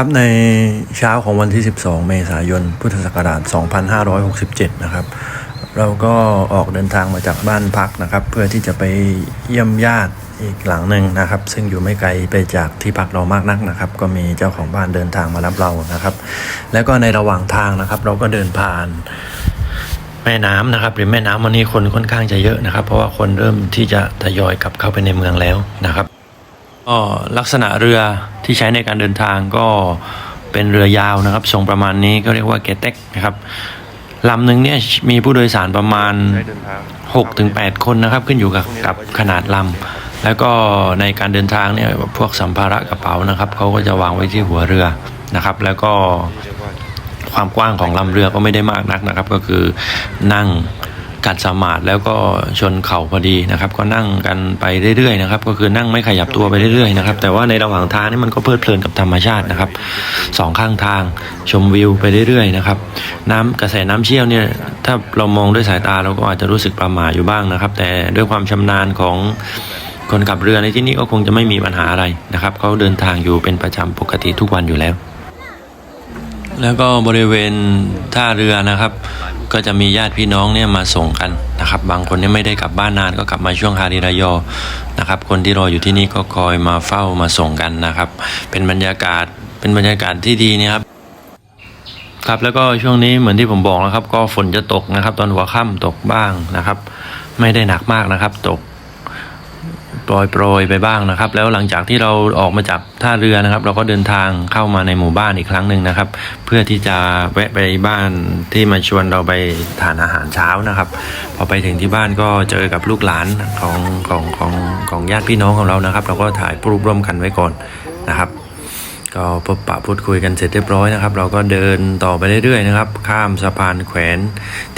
ครับในเช้าของวันที่ 12 เมษายน พุทธศักราช 2567 นะครับ เราก็ออกเดินทางมาจากบ้านพักนะครับ เพื่อที่จะไปเยี่ยมญาติอีกหลังหนึ่งนะครับ ซึ่งอยู่ไม่ไกลไปจากที่พักเรามากนักนะครับ ก็มีเจ้าของบ้านเดินทางมารับเรานะครับ แล้วก็ในระหว่างทางนะครับ เราก็เดินผ่านแม่น้ำนะครับริมแม่น้ำวันนี้คนค่อนข้างจะเยอะนะครับ เพราะว่าคนเริ่มที่จะทยอยกลับเข้าไปในเมืองแล้วนะครับ ก็ลักษณะเรือที่ใช้ในการเดินทางก็เป็นเรือยาวนะครับทรงประมาณนี้ก็เรียกว่าเกเต็กนะครับลำหนึ่งเนี่ยมีผู้โดยสารประมาณ6-8ถึง8คนนะครับ ขึ้นอยู่กับกับขนาดลำแล้วก็ในการเดินทางเนี่ยพวกสัมภาระกระเป๋านะครับเขาก็จะวางไว้ที่หัวเรือนะครับ แล้วก็ความกว้างของลำเรือก็ไม่ได้มากนักนะครับ ก็คือนั่ง กัดสมาธิแล้วก็ชนเข่าพอดีนะครับ ก็นั่งกันไปเรื่อยๆนะครับก็คือนั่งไม่ขยับตัวไปเรื่อยๆนะครับแต่ว่าในระหว่างทางนี่มันก็เพลิดเพลินกับธรรมชาตินะครับสองข้างทางชมวิวไปเรื่อยๆนะครับน้ำกระแสน้ำเชี่ยวเนี่ยถ้าเรามองด้วยสายตาเราก็อาจจะรู้สึกประหม่าอยู่บ้างนะครับ แต่ด้วยความชำนาญของคนขับเรือในที่นี้ก็คงจะไม่มีปัญหาอะไรนะครับเขาเดินทางอยู่เป็นประจำปกติทุกวันอยู่แล้ว แล้วก็บริเวณท่าเรือนะครับ ก็จะมีญาติพี่น้องเนี่ยมาส่งกันนะครับ บางคนเนี่ยไม่ได้กลับบ้านนานก็กลับมาช่วงฮาริรายอนะครับ คนที่รออยู่ที่นี่ก็คอยมาเฝ้ามาส่งกันนะครับ เป็นบรรยากาศเป็นบรรยากาศที่ดีเนะครับครับแล้วก็ช่วงนี้เหมือนที่ผมบอกนะครับ ก็ฝนจะตกนะครับ ตอนหัวค่ำตกบ้างนะครับ ไม่ได้หนักมากนะครับ ตก ปรยโปรยๆไปบ้างนะครับ แล้วหลังจากที่เราออกมาจากท่าเรือนะครับ เราก็เดินทางเข้ามาในหมู่บ้านอีกครั้งหนึ่งนะครับ เพื่อที่จะแวะไปบ้านที่มาชวนเราไปทานอาหารเช้านะครับ พอไปถึงที่บ้านก็เจอกับลูกหลานของของของของญาติพี่น้องของเรานะครับ เราก็ถ่ายรูปร่วมกันไว้ก่อนนะครับก็พบปะพูดคุยกันเสร็จเรียบร้อยนะครับ เราก็เดินต่อไปเรื่อยๆนะครับ ข้ามสะพานแขวน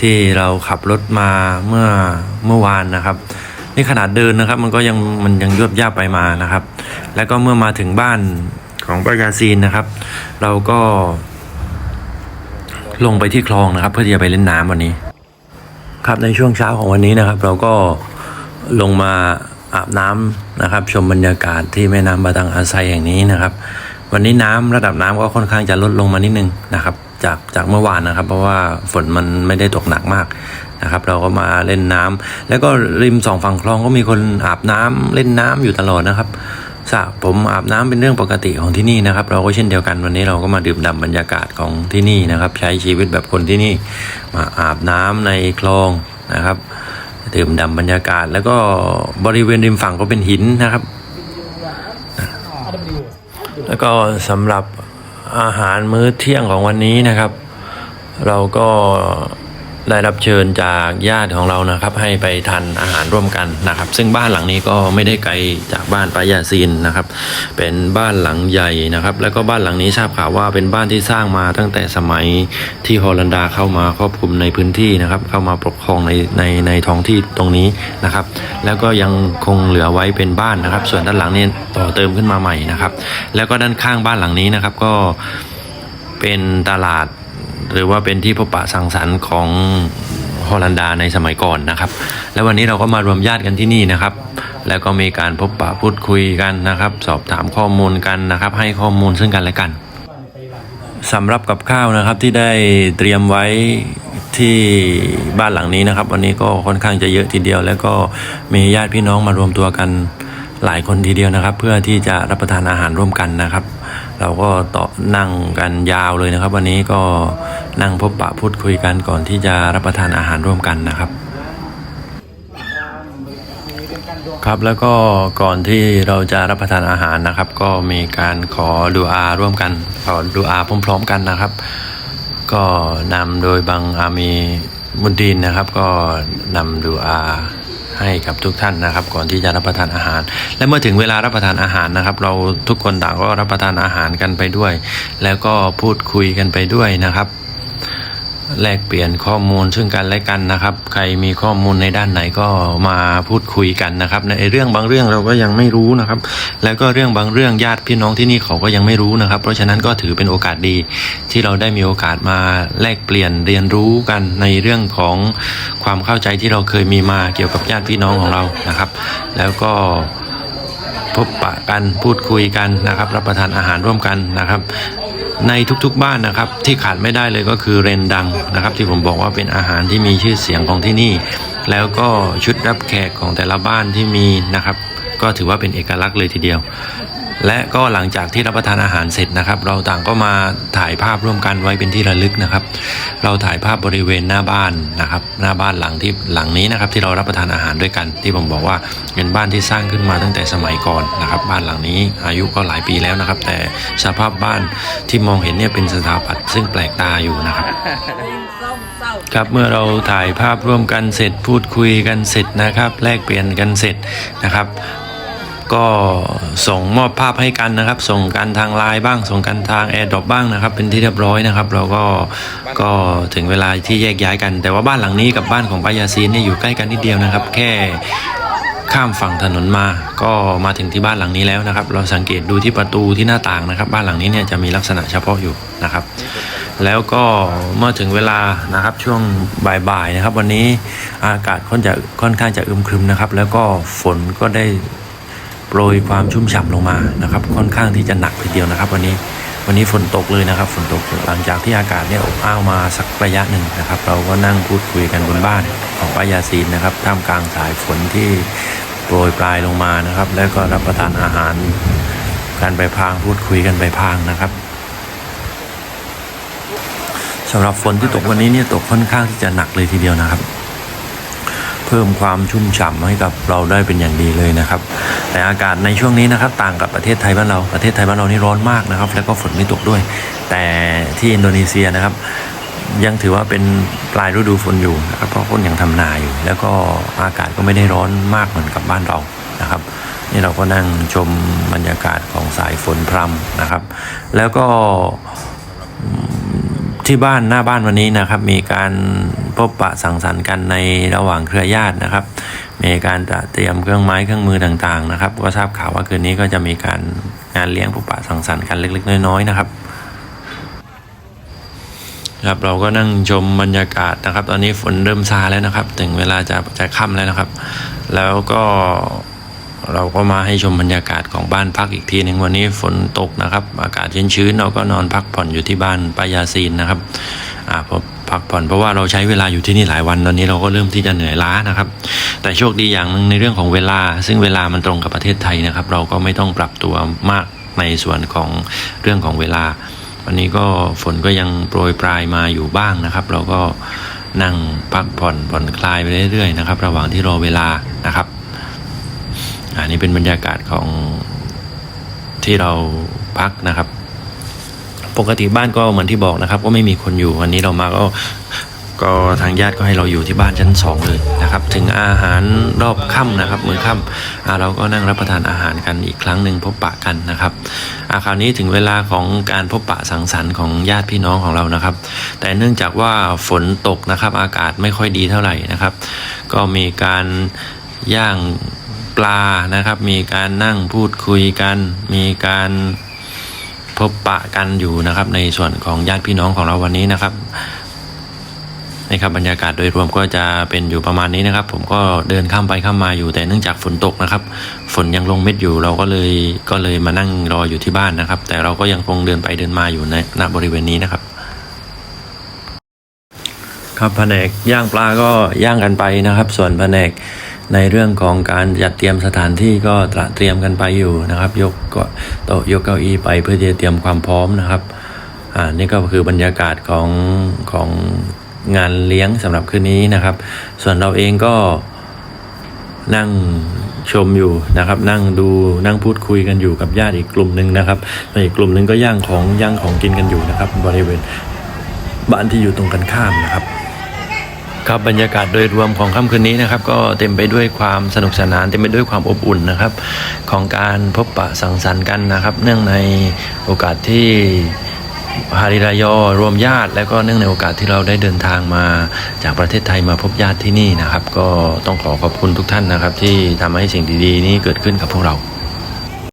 ที่เราขับรถมาเมื่อเมื่อวานนะครับ นี่ขนาดเดินนะครับ มันก็ยังมันยังยวบย่าไปมานะครับ แล้วก็เมื่อมาถึงบ้านของป้ายาซีนนะครับ เราก็ลงไปที่คลองนะครับ เพื่อที่จะไปเล่นน้ำวันนี้ ครับในช่วงเช้าของวันนี้นะครับ เราก็ลงมาอาบน้ำนะครับ ชมบรรยากาศที่แม่น้ำบาตังอาไซแห่งนี้นะครับ วันนี้น้ำระดับน้ำก็ค่อนข้างจะลดลงมานิดนึงนะครับ จากจากเมื่อวานนะครับ เพราะว่าฝนมันไม่ได้ตกหนักมาก นะครับเราก็มาเล่นน้ำแล้วก็ริมสองฝั่งคลองก็มีคนอาบน้ำเล่นน้ำอยู่ตลอดนะครับสระผมอาบน้ำเป็นเรื่องปกติของที่นี่นะครับ เราก็เช่นเดียวกันวันนี้เราก็มาดื่มด่ำบรรยากาศของที่นี่นะครับ ใช้ชีวิตแบบคนที่นี่มาอาบน้ำในคลองนะครับดื่มด่ำบรรยากาศ แล้วก็บริเวณริมฝั่งก็เป็นหินนะครับ แล้วก็สำหรับอาหารมื้อเที่ยงของวันนี้นะครับ เราก็ ได้รับเชิญจากญาติของเรานะครับ ให้ไปทานอาหารร่วมกันนะครับ ซึ่งบ้านหลังนี้ก็ไม่ได้ไกลจากบ้านปายาซีนนะครับ เป็นบ้านหลังใหญ่นะครับ แล้วก็บ้านหลังนี้ทราบข่าวว่าเป็นบ้านที่สร้างมาตั้งแต่สมัยที่ฮอลันดาเข้ามาครอบคลุมในพื้นที่นะครับ เข้ามาปกครองในในในท้องที่ตรงนี้นะครับ แล้วก็ยังคงเหลือไว้เป็นบ้านนะครับ ส่วนด้านหลังนี้ต่อเติมขึ้นมาใหม่นะครับ แล้วก็ด้านข้างบ้านหลังนี้นะครับก็เป็นตลาด หรือว่าเป็นที่พบปะสังสรรค์ของฮอลันดาในสมัยก่อนนะครับ แล้ววันนี้เราก็มารวมญาติกันที่นี่นะครับ แล้วก็มีการพบปะพูดคุยกันนะครับ สอบถามข้อมูลกันนะครับ ให้ข้อมูลซึ่งกันและกันสำหรับกับข้าวนะครับที่ได้เตรียมไว้ที่บ้านหลังนี้นะครับ วันนี้ก็ค่อนข้างจะเยอะทีเดียว แล้วก็มีญาติพี่น้องมารวมตัวกันหลายคนทีเดียวนะครับ เพื่อที่จะรับประทานอาหารร่วมกันนะครับ เราก็ต่อนั่งกันยาวเลยนะครับ วันนี้ก็ นั่งพบปะพูดคุยกันก่อนที่จะรับประทานอาหารร่วมกันนะครับ ครับแล้วก็ก่อนที่เราจะรับประทานอาหารนะครับ ก็มีการขอดูอาร่วมกันขอดูอาพร้อมๆกันนะครับ ก็นำโดยบังอามีมุดดีนนะครับ ก็นำดูอาให้กับทุกท่านนะครับ ก่อนที่จะรับประทานอาหาร และเมื่อถึงเวลารับประทานอาหารนะครับ เราทุกคนต่างก็รับประทานอาหารกันไปด้วย แล้วก็พูดคุยกันไปด้วยนะครับ แลกเปลี่ยนข้อมูลซึ่งกันและกันนะครับ ใครมีข้อมูลในด้านไหนก็มาพูดคุยกันนะครับ ในเรื่องบางเรื่องเราก็ยังไม่รู้นะครับ แล้วก็เรื่องบางเรื่องญาติพี่น้องที่นี่เขาก็ยังไม่รู้นะครับ เพราะฉะนั้นก็ถือเป็นโอกาสดี ที่เราได้มีโอกาสมาแลกเปลี่ยนเรียนรู้กันในเรื่องของความเข้าใจที่เราเคยมีมาเกี่ยวกับญาติพี่น้องของเรานะครับ แล้วก็พบปะกันพูดคุยกันนะครับ รับประทานอาหารร่วมกันนะครับ ในทุกๆบ้านนะครับที่ขาดไม่ได้เลยก็คือเรนดังนะครับ ที่ผมบอกว่าเป็นอาหารที่มีชื่อเสียงของที่นี่ แล้วก็ชุดรับแขกของแต่ละบ้านที่มีนะครับ ก็ถือว่าเป็นเอกลักษณ์เลยทีเดียว และก็หลังจากที่รับประทานอาหารเสร็จนะครับ เราต่างก็มาถ่ายภาพร่วมกันไว้เป็นที่ระลึกนะครับ เราถ่ายภาพบริเวณหน้าบ้านนะครับ หน้าบ้านหลังที่หลังนี้นะครับที่เรารับประทานอาหารด้วยกัน ที่ผมบอกว่าเป็นบ้านที่สร้างขึ้นมาตั้งแต่สมัยก่อนนะครับ บ้านหลังนี้อายุก็หลายปีแล้วนะครับ แต่สภาพบ้านที่มองเห็นเนี่ยเป็นสถาปัตย์ซึ่งแปลกตาอยู่นะครับครับเมื่อเราถ่ายภาพร่วมกันเสร็จพูดคุยกันเสร็จนะครับ แลกเปลี่ยนกันเสร็จนะครับ ก็ส่งมอบภาพให้กันนะครับ ส่งกันทางไลน์บ้าง ส่งกันทางแอร์ดรอปบ้างนะครับ เป็นที่เรียบร้อยนะครับ เราก็ก็ถึงเวลาที่แยกย้ายกัน แต่ว่าบ้านหลังนี้กับบ้านของป้ายาซีนเนี่ยอยู่ใกล้กันนิดเดียวนะครับ แค่ข้ามฝั่งถนนมา ก็มาถึงที่บ้านหลังนี้แล้วนะครับ เราสังเกตดูที่ประตูที่หน้าต่างนะครับ บ้านหลังนี้เนี่ยจะมีลักษณะเฉพาะอยู่นะครับ แล้วก็เมื่อถึงเวลานะครับช่วงบ่ายๆนะครับ วันนี้อากาศค่อนจะค่อนข้างจะอึมครึมนะครับ แล้วก็ฝนก็ได้ โปรยความชุ่มฉ่ำลงมานะครับ ค่อนข้างที่จะหนักทีเดียวนะครับ วันนี้วันนี้ฝนตกเลยนะครับ ฝนตกหลังจากที่อากาศเนี่ยอบอ้าวมาสักระยะหนึ่งนะครับ เราก็นั่งพูดคุยกันบนบ้านของป้ายาซีนนะครับ ท่ามกลางสายฝนที่โปรยปลายลงมานะครับ แล้วก็รับประทานอาหารกันไปพางพูดคุยกันไปพางนะครับสำหรับฝนที่ตกวันนี้เนี่ยตกค่อนข้างที่จะหนักเลยทีเดียวนะครับ เพิ่มความชุ่มฉ่ำให้กับเราได้เป็นอย่างดีเลยนะครับ แต่อากาศในช่วงนี้นะครับ ต่างกับประเทศไทยบ้านเราประเทศไทยบ้านเรานี่ร้อนมากนะครับ แล้วก็ฝนไม่ตกด้วย แต่ที่อินโดนีเซียนะครับ ยังถือว่าเป็นปลายฤดูฝนอยู่นะครับเพราะคนยังทำนาอยู่ แล้วก็อากาศก็ไม่ได้ร้อนมากเหมือนกับบ้านเรานะครับนี่เราก็นั่งชมบรรยากาศของสายฝนพรำนะครับ แล้วก็ ที่บ้านหน้าบ้านวันนี้นะครับ มีการพบปะสังสรรค์กันในระหว่างเครือญาตินะครับ มีการจัดเตรียมเครื่องไม้เครื่องมือต่างๆนะครับ ก็ทราบข่าวว่าคืนนี้ก็จะมีการงานเลี้ยงพบปะสังสรรค์กันเล็ก ๆ น้อยๆนะครับครับเราก็นั่งชมบรรยากาศนะครับ ตอนนี้ฝนเริ่มซาแล้วนะครับ ถึงเวลาจะจะค่ำแล้วนะครับ แล้วก็ เราก็มาให้ชมบรรยากาศของบ้านพักอีกทีหนึ่งวันนี้ฝนตกนะครับ อากาศชื้นๆเราก็นอนพักผ่อนอยู่ที่บ้านปายาซีนนะครับอ่าพอพักผ่อนเพราะว่าเราใช้เวลาอยู่ที่นี่หลายวันตอนนี้เราก็เริ่มที่จะเหนื่อยล้านะครับ แต่โชคดีอย่างหนึ่งในเรื่องของเวลา ซึ่งเวลามันตรงกับประเทศไทยนะครับ เราก็ไม่ต้องปรับตัวมากในส่วนของเรื่องของเวลา วันนี้ก็ฝนก็ยังโปรยปลายมาอยู่บ้างนะครับ เราก็นั่งพักผ่อนผ่อนคลายไปเรื่อยๆนะครับ ระหว่างที่รอเวลานะครับ อันนี้เป็นบรรยากาศของที่เราพักนะครับ ปกติบ้านก็เหมือนที่บอกนะครับ ก็ไม่มีคนอยู่วันนี้เรามาก็ก็ทางญาติก็ให้เราอยู่ที่บ้านชั้นสองเลยนะครับ ถึงอาหารรอบค่ำนะครับมื้อค่ำเราก็นั่งรับประทานอาหารกันอีกครั้งหนึ่งพบปะกันนะครับอาคราวนี้ถึงเวลาของการพบปะสังสรรค์ของญาติพี่น้องของเรานะครับ แต่เนื่องจากว่าฝนตกนะครับ อากาศไม่ค่อยดีเท่าไหร่นะครับ ก็มีการย่าง ปลานะครับ มีการนั่งพูดคุยกัน มีการพบปะกันอยู่นะครับ ในส่วนของญาติพี่น้องของเราวันนี้นะครับนี่ครับบรรยากาศโดยรวมก็จะเป็นอยู่ประมาณนี้นะครับ ผมก็เดินข้ามไปข้ามมาอยู่แต่เนื่องจากฝนตกนะครับ ฝนยังลงเม็ดอยู่เราก็เลยก็เลยมานั่งรออยู่ที่บ้านนะครับ แต่เราก็ยังคงเดินไปเดินมาอยู่ในณบริเวณนี้นะครับ ครับแผนกย่างปลาก็ย่างกันไปนะครับ ส่วนแผนก ในเรื่องของการจัดเตรียมสถานที่ก็ตระเตรียมกันไปอยู่นะครับ ยกก็โต๊ะยกเก้าอี้ไปเพื่อจะเตรียมความพร้อมนะครับอ่านี่ก็คือบรรยากาศของของงานเลี้ยงสำหรับคืนนี้นะครับ ส่วนเราเองก็นั่งชมอยู่นะครับ นั่งดูนั่งพูดคุยกันอยู่กับญาติอีกกลุ่มหนึ่งนะครับอีกกลุ่มหนึ่งก็ย่างของย่างของกินกันอยู่นะครับ บริเวณบ้านที่อยู่ตรงกันข้ามนะครับ ครับบรรยากาศโดยรวมของค่ำคืนนี้นะครับ ก็เต็มไปด้วยความสนุกสนาน เต็มไปด้วยความอบอุ่นนะครับ ของการพบปะสังสรรค์กันนะครับ เนื่องในโอกาสที่ฮาริรายอรวมญาติ และก็เนื่องในโอกาสที่เราได้เดินทางมาจากประเทศไทยมาพบญาติที่นี่นะครับ ก็ต้องขอขอบคุณทุกท่านนะครับ ที่ทำให้สิ่งดีๆ นี้เกิดขึ้นกับพวกเรา